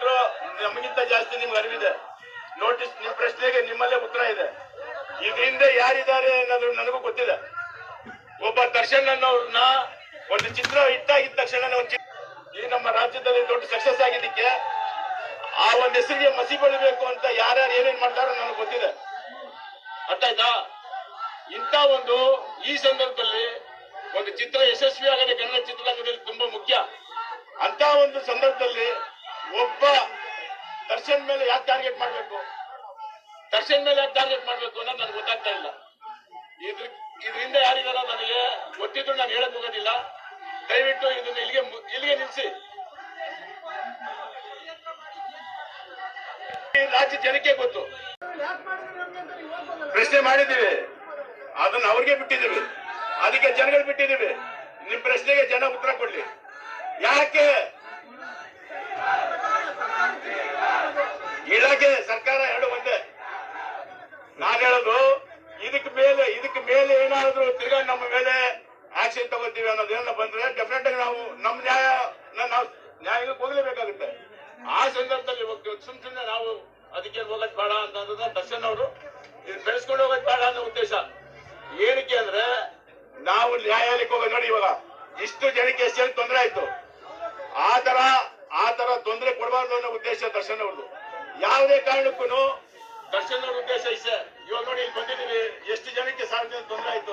ಬುದ್ಧಿವಂತರು ನಮಗಿಂತ ಜಾಸ್ತಿ ನಿಮ್ಗೆ ಅರಿವಿದೆ. ನೋಟಿಸ್ ನಿಮ್ ಪ್ರಶ್ನೆಗೆ ನಿಮ್ಮಲ್ಲೇ ಉತ್ತರ ಇದೆ. ಇದರಿಂದ ಯಾರಿದ್ದಾರೆ ಅನ್ನೋದು ನನಗೂ ಗೊತ್ತಿದೆ ಒಬ್ಬ ದರ್ಶನ್ ಅನ್ನೋರ್ನ ಒಂದು ಚಿತ್ರ ಹಿಟ್ಟಾಗಿದ್ದ ತಕ್ಷಣ ಈ ನಮ್ಮ ರಾಜ್ಯದಲ್ಲಿ ದೊಡ್ಡ ಸಕ್ಸಸ್ ಆಗಿದ್ದಕ್ಕೆ ಆ ಒಂದು ಹೆಸರಿಗೆ ಮಸಿ ಬೆಳಿಬೇಕು ಅಂತ ಯಾರ್ಯಾರು ಏನೇನ್ ಮಾಡ್ತಾರೋ ನನಗೆ ಗೊತ್ತಿದೆ. ಅರ್ಥ ಆಯ್ತಾ ಇಂಥ ಒಂದು ಈ ಸಂದರ್ಭದಲ್ಲಿ ಒಂದು ಚಿತ್ರ ಯಶಸ್ವಿ ಆಗದೆ ಕನ್ನಡ ಚಿತ್ರರಂಗದಲ್ಲಿ ತುಂಬಾ ಮುಖ್ಯ. ಅಂತ ಒಂದು ಸಂದರ್ಭದಲ್ಲಿ ಒಬ್ಬ ದರ್ಶನ್ ಮೇಲೆ ಯಾಕೆ ಟಾರ್ಗೆಟ್ ಮಾಡ್ಬೇಕು? ದರ್ಶನ್ ಮೇಲೆ ಯಾಕೆ ಟಾರ್ಗೆಟ್ ಮಾಡ್ಬೇಕು ಅನ್ನೋದು ನನಗೆ ಗೊತ್ತಾಗ್ತಾ ಇಲ್ಲ. ಇದ್ರ ಇದರಿಂದ ಯಾರಿದಾರ ನನಗೆ ಗೊತ್ತಿದ್ರು ನಾನು ಹೇಳಕ್ ಹೋಗೋದಿಲ್ಲ ದಯವಿಟ್ಟು ಇದನ್ನ ಇಲ್ಲಿಗೆ ಇಲ್ಲಿಗೆ ನಿಲ್ಸಿ. ಈ ರಾಜ್ಯ ಜನಕ್ಕೆ ಗೊತ್ತು. ಪ್ರಶ್ನೆ ಮಾಡಿದ್ದೀವಿ. ಅದನ್ನ ಅವ್ರಿಗೆ ಬಿಟ್ಟಿದ್ದೀವಿ. ಅದಕ್ಕೆ ಜನಗಳು ಬಿಟ್ಟಿದ್ದೀವಿ. ನಿಮ್ ಪ್ರಶ್ನೆಗೆ ಜನ ಉತ್ತರ ಕೊಡ್ಲಿ. ಯಾಕೆ ಸರ್ಕಾರ ಎರಡು ಒಂದೇ. ನಾನು ಹೇಳೋದು ಇದಕ್ಕೆ ಮೇಲೆ ಇದಕ್ಕೆ ಮೇಲೆ ಏನಾದ್ರು ತಿರ್ಗಾ ನಮ್ಮ ಮೇಲೆ ಆಕ್ಷನ್ ತಗೋತೀವಿ ಅನ್ನೋದೇನ ಬಂದ್ರೆ ಡೆಫಿನೆಟ್ ಆಗಿ ನಾವು ನಮ್ಮ ನ್ಯಾಯ ನಾವು ನ್ಯಾಯಕ್ಕೆ ಹೋಗ್ಲೇಬೇಕಾಗುತ್ತೆ. ಆ ಸಂದರ್ಭದಲ್ಲಿ ಸುಮ್ ಸುಮ್ನೆ ನಾವು ಅದಕ್ಕೆ ಹೋಗೋದು ಬೇಡ ಅಂತ ದರ್ಶನ್ ಅವರು, ಇದು ಬೆಳೆಸ್ಕೊಂಡು ಹೋಗೋದು ಬೇಡ ಅನ್ನೋ ಉದ್ದೇಶ. ಏನಕ್ಕೆ ಅಂದ್ರೆ ನಾವು ನ್ಯಾಯಾಲಯಕ್ಕೆ ಹೋಗೋದು ನೋಡಿ ಇವಾಗ, ಇಷ್ಟು ಜನಕ್ಕೆ ಸೇರಿ ತೊಂದರೆ ಆಯ್ತು. ಆ ತರ ಆ ತೊಂದರೆ ಕೊಡಬಾರ್ದು ಅನ್ನೋ ಉದ್ದೇಶ ದರ್ಶನ್ ಅವ್ರದ್ದು. ಯಾವುದೇ ಕಾರಣಕ್ಕೂ ದರ್ಶನ್ ಅವ್ರ ಉದ್ದೇಶ ಇಷ್ಟೇ. ಇವಾಗ ನೋಡಿ ಇಲ್ಲಿ ಬಂದಿದ್ದೀವಿ. ಎಷ್ಟು ಜನಕ್ಕೆ ಸಾರ್ವಜನಿಕ ಜನ ತೊಂದರೆ ಆಯ್ತು